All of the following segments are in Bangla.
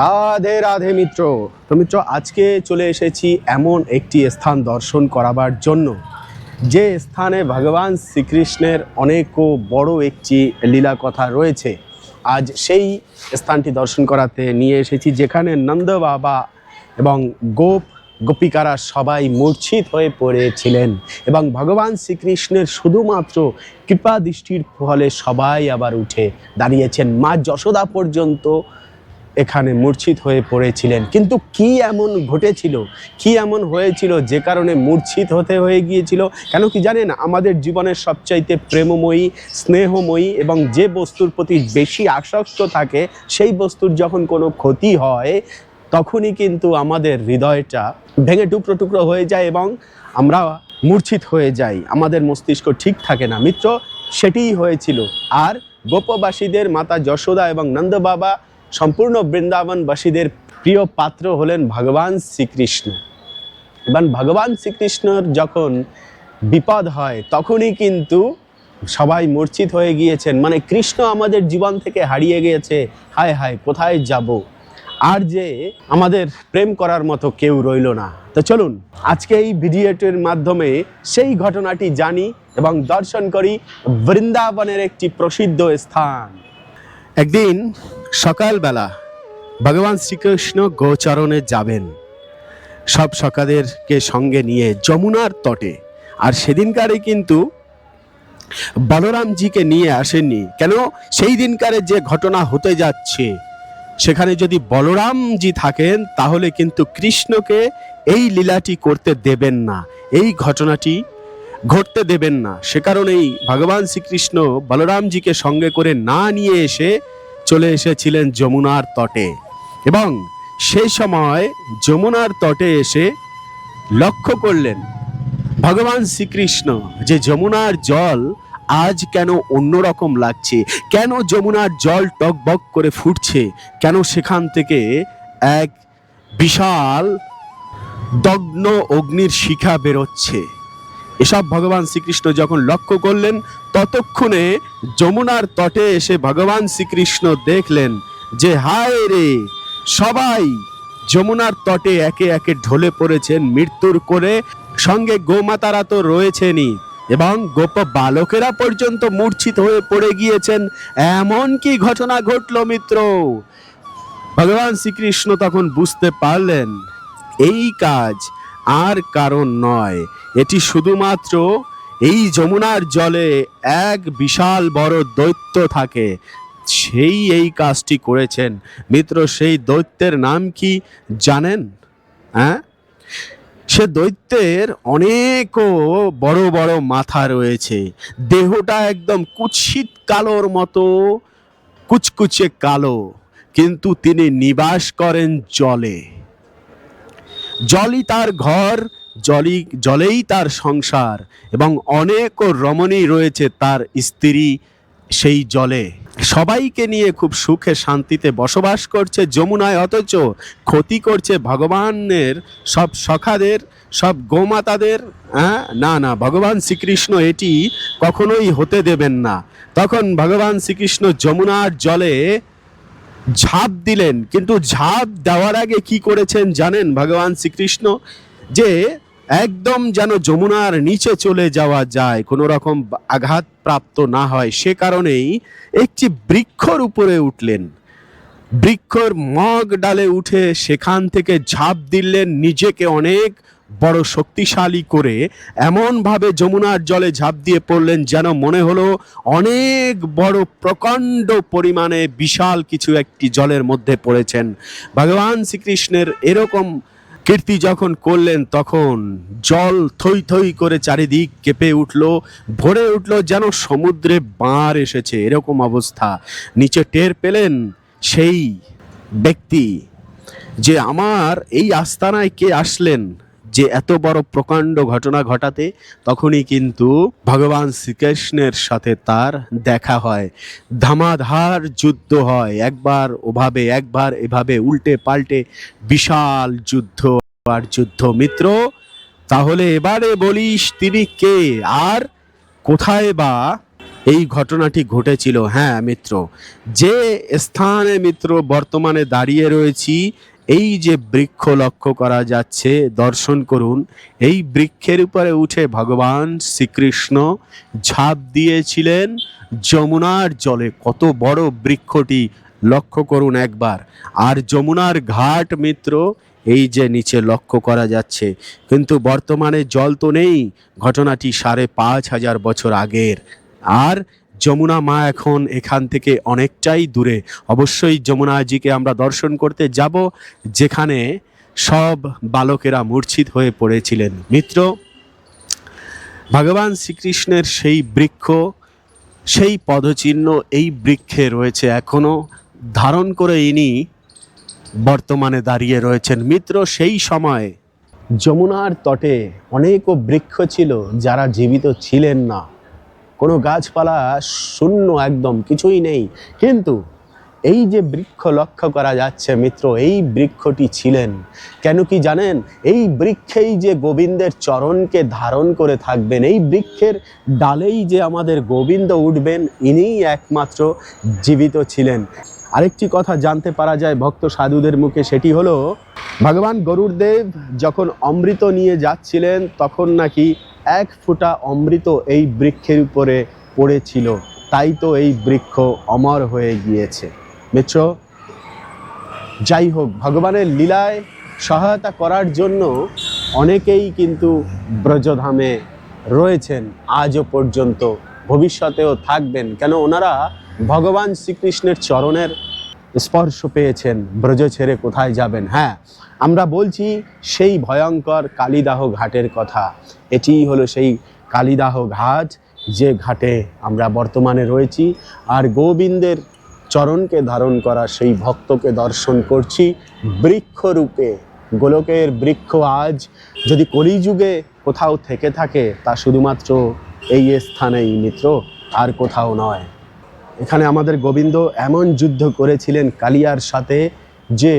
রাধে রাধে মিত্র। তো মিত্র, আজকে চলে এসেছি এমন একটি স্থান দর্শন করাবার জন্য, যে স্থানে ভগবান শ্রীকৃষ্ণের অনেক বড় একটি লীলা কথা রয়েছে। আজ সেই স্থানটি দর্শন করাতে নিয়ে এসেছি, যেখানে নন্দ বাবা এবং গোপ গোপিকারা সবাই মূর্ছিত হয়ে পড়েছিলেন এবং ভগবান শ্রীকৃষ্ণের শুধুমাত্র কৃপা দৃষ্টির ফলে সবাই আবার উঠে দাঁড়িয়েছেন। মা যশোদা পর্যন্ত এখানে মূর্ছিত হয়ে পড়েছিলেন। কিন্তু কি এমন ঘটেছিল? কি এমন হয়েছিল যে কারণে মূর্ছিত হতে হয়ে গিয়েছিল? কেন কি জানেন আমাদের জীবনের সবচাইতে প্রেমময়ী, স্নেহময়ী এবং যে বস্তুর প্রতি বেশি আসক্ত থাকে, সেই বস্তুর যখন কোনো ক্ষতি হয়, তখনই কিন্তু আমাদের হৃদয়টা ভেঙে টুকরো টুকরো হয়ে যায় এবং আমরা মূর্ছিত হয়ে যাই। আমাদের মস্তিষ্ক ঠিক থাকে না। মিত্র, সেটিই হয়েছিল। আর গোপবাসীদের মাতা যশোদা এবং নন্দ বাবা সম্পূর্ণ বৃন্দাবনবাসীদের প্রিয় পাত্র হলেন ভগবান শ্রীকৃষ্ণ। এবং ভগবান শ্রীকৃষ্ণর যখন বিপদ হয়, তখনই কিন্তু সবাই মূর্ছিত হয়ে গিয়েছেন। মানে কৃষ্ণ আমাদের জীবন থেকে হারিয়ে গিয়েছে। হায় হায়, কোথায় যাব? আর যে আমাদের প্রেম করার মতো কেউ রইল না। তো চলুন, আজকে এই ভিডিওটির মাধ্যমে সেই ঘটনাটি জানি এবং দর্শন করি বৃন্দাবনের একটি প্রসিদ্ধ স্থান। একদিন সকালবেলা ভগবান শ্রীকৃষ্ণ গোচরণে যাবেন। সব সকাদেরকে সঙ্গে নিয়ে যমুনার তটে। আর সেদিনকারে কিন্তু বলরামজিকে নিয়ে আসেননি। কেন? সেই দিনকারে যে ঘটনা হতে যাচ্ছে, সেখানে যদি বলরামজি থাকেন, তাহলে কিন্তু কৃষ্ণকে এই লীলাটি করতে দেবেন না। এই ঘটনাটি ঘটতে দেবেন না। সে কারণেই ভগবান শ্রীকৃষ্ণ বলরামজিকে সঙ্গে করে না নিয়ে এসে চলে এসেছিলেন যমুনার তটে। এবং সেই সময় যমুনার তটে এসে লক্ষ্য করলেন, ভগবান শ্রীকৃষ্ণ, যে যমুনার জল আজ কেন অন্যরকম লাগছে? কেন যমুনার জল টকবক করে ফুটছে? কেন সেখান থেকে এক বিশাল দগ্ন অগ্নির শিখা বেরোচ্ছে? এসব ভগবান শ্রীকৃষ্ণ যখন লক্ষ্য করলেন, ততক্ষণে যমুনার তটে এসে ভগবান শ্রীকৃষ্ণ দেখলেন যে, হায় রে! সবাই যমুনার তটে একে একে ঢলে পড়েছেন, মৃত্যুর করে সঙ্গে গোমাতারা তো রয়েছেনই এবং গোপ বালকেরা পর্যন্ত মূর্ছিত হয়ে পড়ে গিয়েছেন। এমন কি ঘটনা ঘটলো, মিত্র? ভগবান শ্রীকৃষ্ণ তখন বুঝতে পারলেন, এই কাজ আর কারণ নয়। এটি শুধুমাত্র এই যমুনার জলে এক বিশাল বড় দৈত্য থাকে। সেই এই কাজটি করেছেন। মিত্র, সেই দৈত্যের নাম কি জানেন? হ্যাঁ? সে দৈত্যের অনেকও বড় বড় মাথা রয়েছে। দেহটা একদম কুৎসিত কালোর মতো, কুচকুচে কালো। কিন্তু তিনি নিবাস করেন জলে। জলই তার ঘর জলই জলেই তার সংসার, এবং অনেক রমণী রয়েছে তার স্ত্রী সেই জলে। সবাইকে নিয়ে খুব সুখে শান্তিতে বসবাস করছে যমুনায়, অথচ ক্ষতি করছে ভগবানের সব সখাদের, সব গোমাতাদের হ্যাঁ? না না, ভগবান শ্রীকৃষ্ণ এটি কখনোই হতে দেবেন না। তখন ভগবান শ্রীকৃষ্ণ যমুনার জলে ঝাঁপ দিলেন। কিন্তু ঝাঁপ দেওয়ার আগে কি করেছেন জানেন ভগবান শ্রীকৃষ্ণ? যে একদম যেন যমুনার নিচে চলে যাওয়া যায়, কোনো রকম আঘাত প্রাপ্ত না হয়, সে কারণেই একটি বৃক্ষর উপরে উঠলেন। বৃক্ষর মগ ডালে উঠে সেখান থেকে ঝাঁপ দিলেন, নিজেকে অনেক বড় শক্তিশালী করে এমনভাবে যমুনার জলে ঝাঁপ দিয়ে পড়লেন যেন মনে হলো অনেক বড় প্রকাণ্ড পরিমাণে বিশাল কিছু একটি জলের মধ্যে পড়েছেন। ভগবান শ্রীকৃষ্ণের এরকম কীর্তি যখন করলেন তখন জল থই থই করে চারিদিক কেঁপে উঠল, ভরে উঠল যেন সমুদ্রে বাঁর এসেছে, এরকম অবস্থা। নিচে টের পেলেন সেই ব্যক্তি যে আমার এই আস্তানায় কে আসলেন? যে এত বড় প্রকাণ্ড ঘটনা ঘটাতে তখনই কিন্তু ভগবান শ্রীকৃষ্ণের সাথে তার দেখা হয়। ধামাধার যুদ্ধ হয়। একবার ওভাবে, একবার এভাবে উল্টে পাল্টে বিশাল যুদ্ধ আর যুদ্ধ। মিত্র, তাহলে এবারে বলিস তিনি কে? আর কোথায় বা এই ঘটনাটি ঘটেছিল? হ্যাঁ মিত্র। যে স্থানে মিত্র বর্তমানে দাঁড়িয়ে রয়েছি এই যে বৃক্ষ লক্ষ্য করা যাচ্ছে, দর্শন করুন। এই বৃক্ষের উপরে উঠে ভগবান শ্রীকৃষ্ণ ঝাঁপ দিয়েছিলেন যমুনার জলে। কত বড় বৃক্ষটি লক্ষ্য করুন একবার। আর যমুনার ঘাট মিত্র, এই যে নিচে লক্ষ্য করা যাচ্ছে। কিন্তু বর্তমানে জল তো নেই, ঘটনাটি সাড়ে পাঁচ হাজার বছর আগের। আর যমুনা মা এখন এখান থেকে অনেকটাই দূরে। অবশ্যই যমুনাজিকে আমরা দর্শন করতে যাব, যেখানে সব বালকেরা মূর্ছিত হয়ে পড়েছিলেন। মিত্র, ভগবান শ্রীকৃষ্ণের সেই বৃক্ষ, সেই পদচিহ্ন এই বৃক্ষে রয়েছে এখনও। ধারণ করে ইনি বর্তমানে দাঁড়িয়ে রয়েছেন। মিত্র, সেই সময় যমুনার তটে অনেকও বৃক্ষ ছিল যারা জীবিত ছিলেন না। কোনো গাছপালা শূন্য একদম কিছুই নেই। কিন্তু এই যে বৃক্ষ লক্ষ্য করা যাচ্ছে মিত্র, এই বৃক্ষটি ছিলেন। কেন কি জানেন? এই বৃক্ষেই যে গোবিন্দের চরণকে ধারণ করে থাকবেন, এই বৃক্ষের ডালেই যে আমাদের গোবিন্দ উঠবেন, ইনিই একমাত্র জীবিত ছিলেন। আরেকটি কথা জানতে পারা যায় ভক্ত সাধুদের মুখে, সেটি হলো, ভগবান গরুরদেব যখন অমৃত নিয়ে যাচ্ছিলেন, তখন নাকি এক ফোঁটা অমৃত এই বৃক্ষের উপরে পড়েছিল। তাই তো এই বৃক্ষ অমর হয়ে গিয়েছে। মিত্র, যাই হোক, ভগবানের লীলায় সহায়তা করার জন্য অনেকেই কিন্তু ব্রজধামে রয়েছেন। আজও পর্যন্ত ভবিষ্যতেও থাকবেন। কেন, ওনারা ভগবান শ্রীকৃষ্ণের চরণের স্পর্শ পেয়েছেন, ব্রজ ছেড়ে কোথায় যাবেন? হ্যাঁ আমরা বলছি সেই ভয়ঙ্কর কালিদাহ ঘাটের কথা। এটিই হলো সেই কালিদাহ ঘাট, যে ঘাটে আমরা বর্তমানে রয়েছি। আর গোবিন্দের চরণকে ধারণ করা সেই ভক্তকে দর্শন করছি। বৃক্ষরূপে, গোলকের বৃক্ষ আজ যদি কলিযুগে কোথাও থেকে থাকে, তা শুধুমাত্র এই স্থানেই মিত্র, আর কোথাও নয়। এখানে আমাদের গোবিন্দ এমন যুদ্ধ করেছিলেন কালিয়ার সাথে যে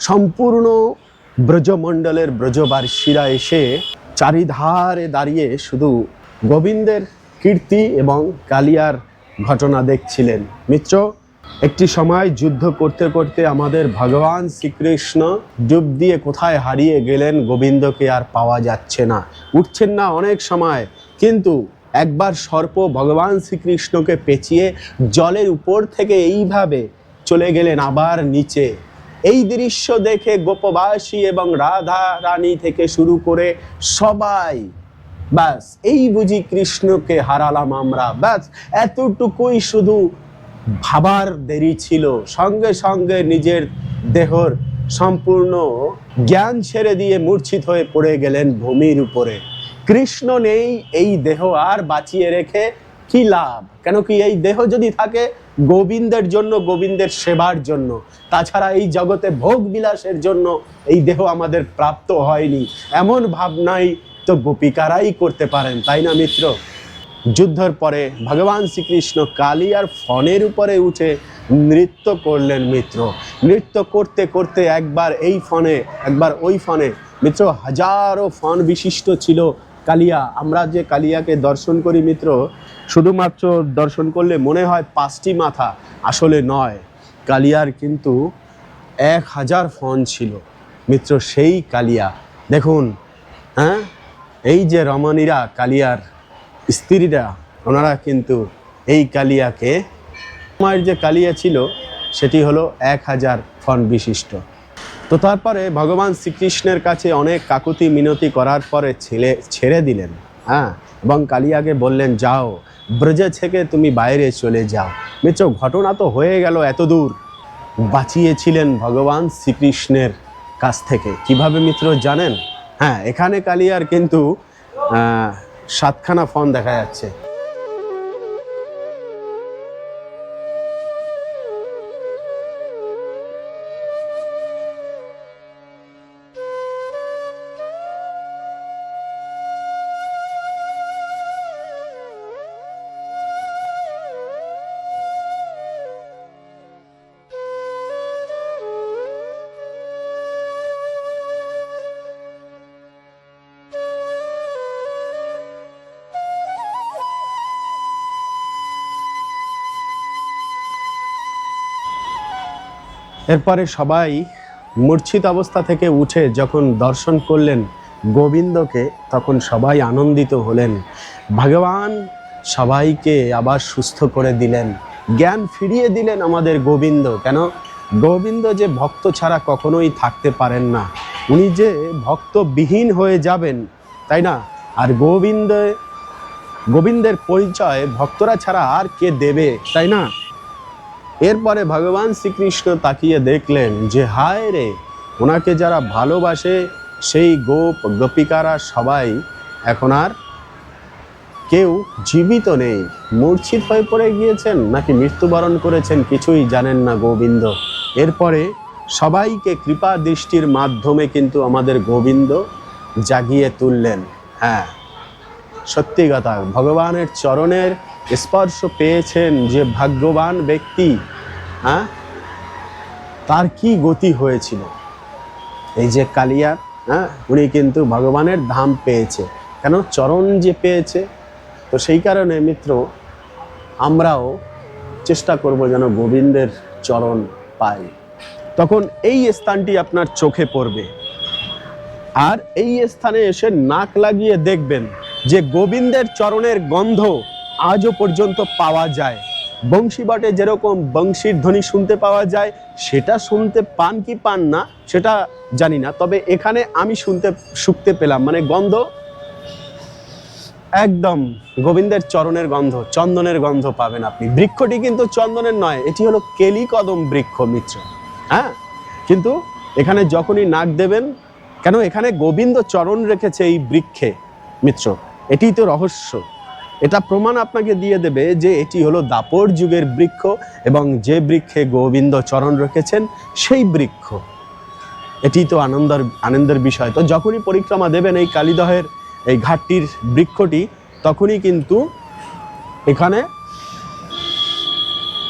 সম্পূর্ণ ব্রজমণ্ডলের ব্রজবার্ষীরা এসে চারিধারে দাঁড়িয়ে শুধু গোবিন্দের কীর্তি এবং কালিয়ার ঘটনা দেখছিলেন। মিত্র, একটি সময় যুদ্ধ করতে করতে আমাদের ভগবান শ্রীকৃষ্ণ ডুব দিয়ে কোথায় হারিয়ে গেলেন গোবিন্দকে আর পাওয়া যাচ্ছে না। উঠছেন না অনেক সময়, কিন্তু একবার সর্প ভগবান শ্রীকৃষ্ণকে পেঁচিয়ে জলের উপর থেকে এইভাবে চলে গেলেন আবার নিচে। এই দৃশ্য দেখে গোপবাসী এবং রাধা রানী থেকে শুরু করে সবাই, ব্যাস, এই বুঝি কৃষ্ণকে হারালাম আমরা। ব্যাস, এতটুকুই শুধু ভাবার দেরি ছিল। সঙ্গে সঙ্গে নিজের দেহর সম্পূর্ণ জ্ঞান ছেড়ে দিয়ে মূর্ছিত হয়ে পড়ে গেলেন ভূমির উপরে। কৃষ্ণ নেই এই দেহ, আর বাঁচিয়ে রেখে কি লাভ? কেন কি এই দেহ যদি থাকে, গোবিন্দের জন্য, গোবিন্দের সেবার জন্য। তাছাড়া এই জগতে ভোগ বিলাসের জন্য এই দেহ আমাদের প্রাপ্ত হয়নি। এমন ভাবনাই তো গোপিকারাই করতে পারেন, তাই না মিত্র? যুদ্ধর পরে ভগবান শ্রীকৃষ্ণ কালী আর ফনের উপরে উঠে নৃত্য করলেন মিত্র। নৃত্য করতে করতে একবার এই ফনে একবার ওই ফনে মিত্র, হাজারো ফন বিশিষ্ট ছিল। কালিয়া, আমরা যে কালিয়াকে দর্শন করি মিত্র, শুধুমাত্র দর্শন করলে মনে হয় পাঁচটি মাথা আসলে নয়। কালিয়ার কিন্তু এক হাজার ফন ছিল। মিত্র, সেই কালিয়া। দেখুন হ্যাঁ? এই যে রমণীরা, কালিয়ার স্ত্রীরা, ওনারা কিন্তু এই কালিয়াকে সময়ের যে কালিয়া ছিল, সেটি হলো এক হাজার ফন বিশিষ্ট। তো তারপরে ভগবান শ্রীকৃষ্ণের কাছে অনেক কাকুতি মিনতি করার পরে ছেলে ছেড়ে দিলেন। হ্যাঁ? এবং কালিয়াকে বললেন, যাও, ব্রজে থেকে তুমি বাইরে চলে যাও। মিত্র, ঘটনা তো হয়ে গেল এত দূর বাঁচিয়েছিলেন ভগবান শ্রীকৃষ্ণের কাছ থেকে। কীভাবে মিত্র, জানেন? হ্যাঁ এখানে কালিয়ার কিন্তু সাতখানা ফোন দেখা যাচ্ছে। এরপরে সবাই মূর্ছিত অবস্থা থেকে উঠে যখন দর্শন করলেন গোবিন্দকে, তখন সবাই আনন্দিত হলেন। ভগবান সবাইকে আবার সুস্থ করে দিলেন। জ্ঞান ফিরিয়ে দিলেন আমাদের গোবিন্দ। কেন? গোবিন্দ যে ভক্ত ছাড়া কখনোই থাকতে পারেন না। উনি যে ভক্তবিহীন হয়ে যাবেন, তাই না? আর গোবিন্দ গোবিন্দের পরিচয় ভক্তরা ছাড়া আর কে দেবে, তাই না? এরপরে ভগবান শ্রীকৃষ্ণ তাকিয়ে দেখলেন যে, হায় রে, ওনাকে যারা ভালোবাসে, সেই গোপ গোপিকারা সবাই এখন আর কেউ জীবিত নেই। মূর্ছিত হয়ে পড়ে গিয়েছেন নাকি মৃত্যুবরণ করেছেন কিছুই জানেন না গোবিন্দ। এরপরে সবাইকে কৃপা দৃষ্টির মাধ্যমে কিন্তু আমাদের গোবিন্দ জাগিয়ে তুললেন। হ্যাঁ সত্যি কথা, ভগবানের চরণের স্পর্শ পেয়েছেন যে ভাগ্যবান ব্যক্তি হ্যাঁ? তার কি গতি হয়েছিল? এই যে কালিয়ার হ্যাঁ উনি কিন্তু ভগবানের ধাম পেয়েছে। কেন? চরণ যে পেয়েছে, তো সেই কারণে মিত্র, আমরাও চেষ্টা করব যেন গোবিন্দের চরণ পাই। তখন এই স্থানটি আপনার চোখে পড়বে। আর এই স্থানে এসে নাক লাগিয়ে দেখবেন যে গোবিন্দের চরণের গন্ধ আজও পর্যন্ত পাওয়া যায়। বংশী বটে যেরকম বংশীর ধ্বনি শুনতে পাওয়া যায়, সেটা শুনতে পান কি পান না, সেটা জানি না। তবে এখানে আমি শুনতে, শুকতে পেলাম। মানে গন্ধ একদম গোবিন্দের চরণের গন্ধ, চন্দনের গন্ধ পাবেন আপনি। বৃক্ষটি কিন্তু চন্দনের নয়, এটি হলো কেলি কদম বৃক্ষ মিত্র হ্যাঁ? কিন্তু এখানে যখনই নাক দেবেন, কেন এখানে গোবিন্দ চরণ রেখেছে এই বৃক্ষে মিত্র এটিই তো রহস্য। এটা প্রমাণ আপনাকে দিয়ে দেবে যে এটি হলো দাপর যুগের বৃক্ষ এবং যে বৃক্ষে গোবিন্দ চরণ রেখেছেন, সেই বৃক্ষ। এটি তো আনন্দের আনন্দের বিষয়। তো যখনই পরিক্রমা দেবেন এই কালীদহের, এই ঘাটটির বৃক্ষটি, তখনই কিন্তু এখানে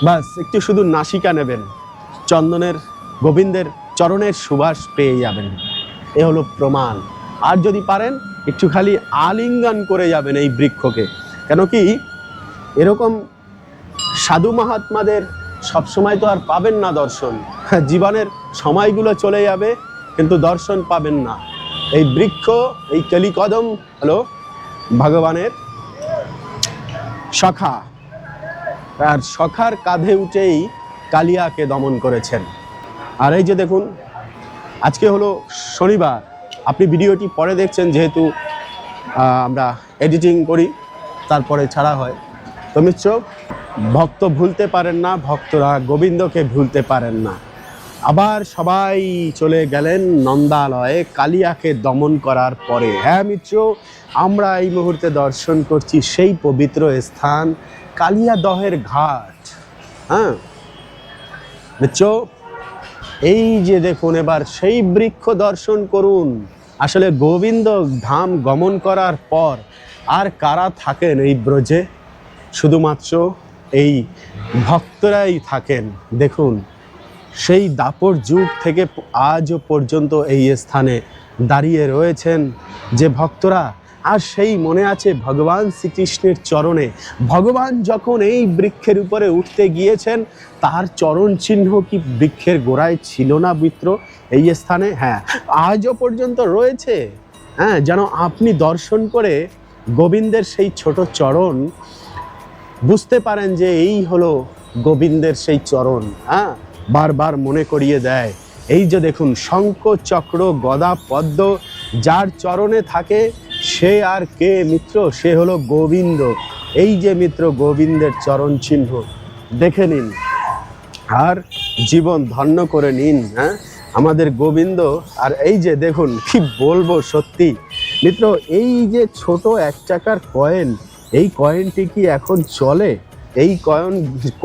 বাস, একটু শুধু নাসিকা নেবেন। চন্দনের, গোবিন্দের চরণের সুবাস পেয়ে যাবেন। এ হলো প্রমাণ। আর যদি পারেন, একটু খালি আলিঙ্গন করে যাবেন এই বৃক্ষকে। কেন কি এরকম সাধু মহাত্মাদের সবসময় তো আর পাবেন না দর্শন। জীবনের সময়গুলো চলে যাবে, কিন্তু দর্শন পাবেন না। এই বৃক্ষ, এই কলিকদম হলো ভগবানের সখা। আর সখার কাঁধে উঠেই কালিয়াকে দমন করেছেন। আর এই যে দেখুন, আজকে হলো শনিবার। আপনি ভিডিওটি পরে দেখছেন, যেহেতু আমরা এডিটিং করি। তারপরে ছাড়া হয়। তো মিত্র, ভক্ত ভুলতে পারেন না, ভক্তরা গোবিন্দকে ভুলতে পারেন না। আবার সবাই চলে গেলেন নন্দালয়ে, কালিয়াকে দমন করার পরে। হ্যাঁ মিত্র, আমরা এই মুহূর্তে দর্শন করছি সেই পবিত্র স্থান কালিয়া দহের ঘাট। হ্যাঁ? মিত্র, এই যে দেখুন, এবার সেই বৃক্ষ দর্শন করুন। আসলে গোবিন্দ ধাম গমন করার পর আর কারা থাকেন এই ব্রজে? শুধুমাত্র এই ভক্তরাই থাকেন। দেখুন, সেই দাপর যুগ থেকে আজও পর্যন্ত এই স্থানে দাঁড়িয়ে রয়েছেন যে ভক্তরা। আর সেই মনে আছে ভগবান শ্রীকৃষ্ণের চরণে। ভগবান যখন এই বৃক্ষের উপরে উঠতে গিয়েছেন, তার চরণ চিহ্ন কি বৃক্ষের গোড়ায় ছিল না মিত্র? এই স্থানে? হ্যাঁ আজও পর্যন্ত রয়েছে। হ্যাঁ যেন আপনি দর্শন করে গোবিন্দের সেই ছোট চরণ, বুঝতে পারেন যে এই হলো গোবিন্দের সেই চরণ হ্যাঁ? বারবার মনে করিয়ে দেয়। এই যে দেখুন, শঙ্খ, চক্র, গদা, পদ্ম, যার চরণে থাকে, সে আর কে মিত্র? সে হলো গোবিন্দ। এই যে মিত্র, গোবিন্দের চরণ চিহ্ন, দেখে নিন। আর জীবন ধন্য করে নিন হ্যাঁ? আমাদের গোবিন্দ, আর এই যে দেখুন, কি বলব সত্যি। মিত্র, এই যে ছোট এক চাকার কয়েন এই কয়েনটি কি এখন চলে? এই কয়েন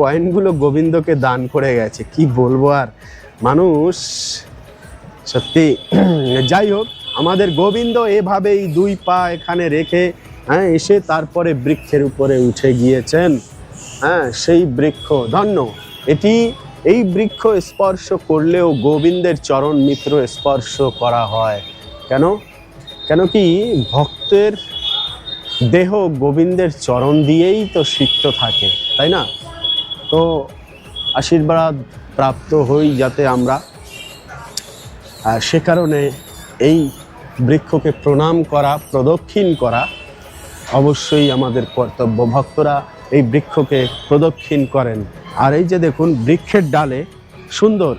কয়েনগুলো গোবিন্দকে দান করে গেছে, কি বলব আর? মানুষ, সত্যি, যাই হোক, আমাদের গোবিন্দ এভাবেই দুই পা এখানে রেখে হ্যাঁ এসে তারপরে বৃক্ষের উপরে উঠে গিয়েছেন। হ্যাঁ সেই বৃক্ষ, ধন্য। এটি, এই বৃক্ষ স্পর্শ করলেও গোবিন্দের চরণ মিত্র স্পর্শ করা হয়। কেন? কেন কি ভক্তের দেহ গোবিন্দের চরণ দিয়েই তো সিক্ত থাকে, তাই না? তো আশীর্বাদ প্রাপ্ত হই যাতে আমরা সে কারণে এই বৃক্ষকে প্রণাম করা, প্রদক্ষিণ করা, অবশ্যই আমাদের কর্তব্য। ভক্তরা এই বৃক্ষকে প্রদক্ষিণ করেন। আর এই যে দেখুন, বৃক্ষের ডালে সুন্দর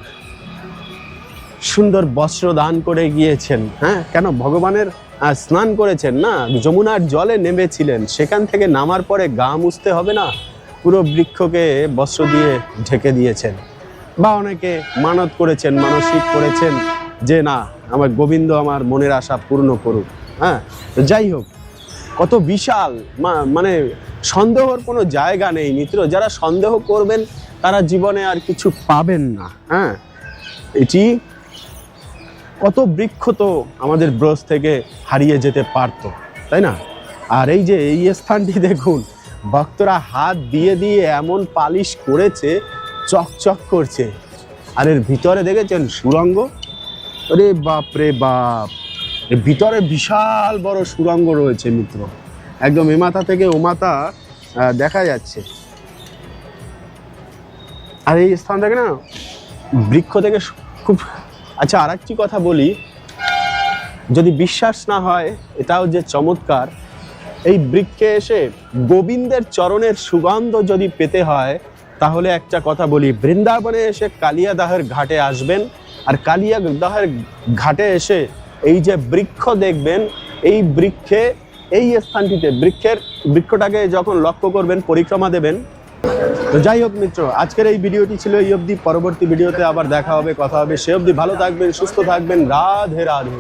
সুন্দর বস্ত্র দান করে গিয়েছেন হ্যাঁ? কেন? ভগবানের স্নান করেছেন, না? যমুনার জলে নেমেছিলেন। সেখান থেকে নামার পরে গা মুছতে হবে না? পুরো বৃক্ষকে বস্ত্র দিয়ে ঢেকে দিয়েছেন। বা অনেকে মানত করেছেন, মানসিক করেছেন যে, না, আমার গোবিন্দ আমার মনের আশা পূর্ণ করুক হ্যাঁ? যাই হোক, কত বিশাল মানে সন্দেহর কোনো জায়গা নেই, মিত্র। যারা সন্দেহ করবেন, তারা জীবনে আর কিছু পাবেন না হ্যাঁ? এটি কত বৃক্ষ তো আমাদের ব্রজ থেকে হারিয়ে যেতে পারতো, তাই না? আর এই যে এই স্থানটি দেখুন, ভক্তরা হাত দিয়ে দিয়ে এমন পালিশ করেছে, চকচক করছে। আর এর ভিতরে দেখেছেন সুরঙ্গ? আরে বাপ রে বাপ! এর ভিতরে বিশাল বড় সুরঙ্গ রয়েছে, মিত্র। একদম এ মাথা থেকে ও মাথা দেখা যাচ্ছে। আর এই স্থান থেকে না বৃক্ষ থেকে খুব আচ্ছা আর একটি কথা বলি। যদি বিশ্বাস না হয়, এটাও যে চমৎকার, এই বৃক্ষে এসে গোবিন্দের চরণের সুগন্ধ যদি পেতে হয়, তাহলে একটা কথা বলি, বৃন্দাবনে এসে কালিয়াদাহের ঘাটে আসবেন, আর কালিয়াদাহের ঘাটে এসে এই যে বৃক্ষ দেখবেন, এই বৃক্ষে, এই স্থানটিতে, বৃক্ষের, বৃক্ষটাকে যখন লক্ষ্য করবেন, পরিক্রমা দেবেন তো যাই হোক মিত্র, আজকের এই ভিডিওটি ছিল এই অবধি। পরবর্তী ভিডিওতে আবার দেখা হবে, কথা হবে। সে অবধি ভালো থাকবেন, সুস্থ থাকবেন। রাধে রাধে।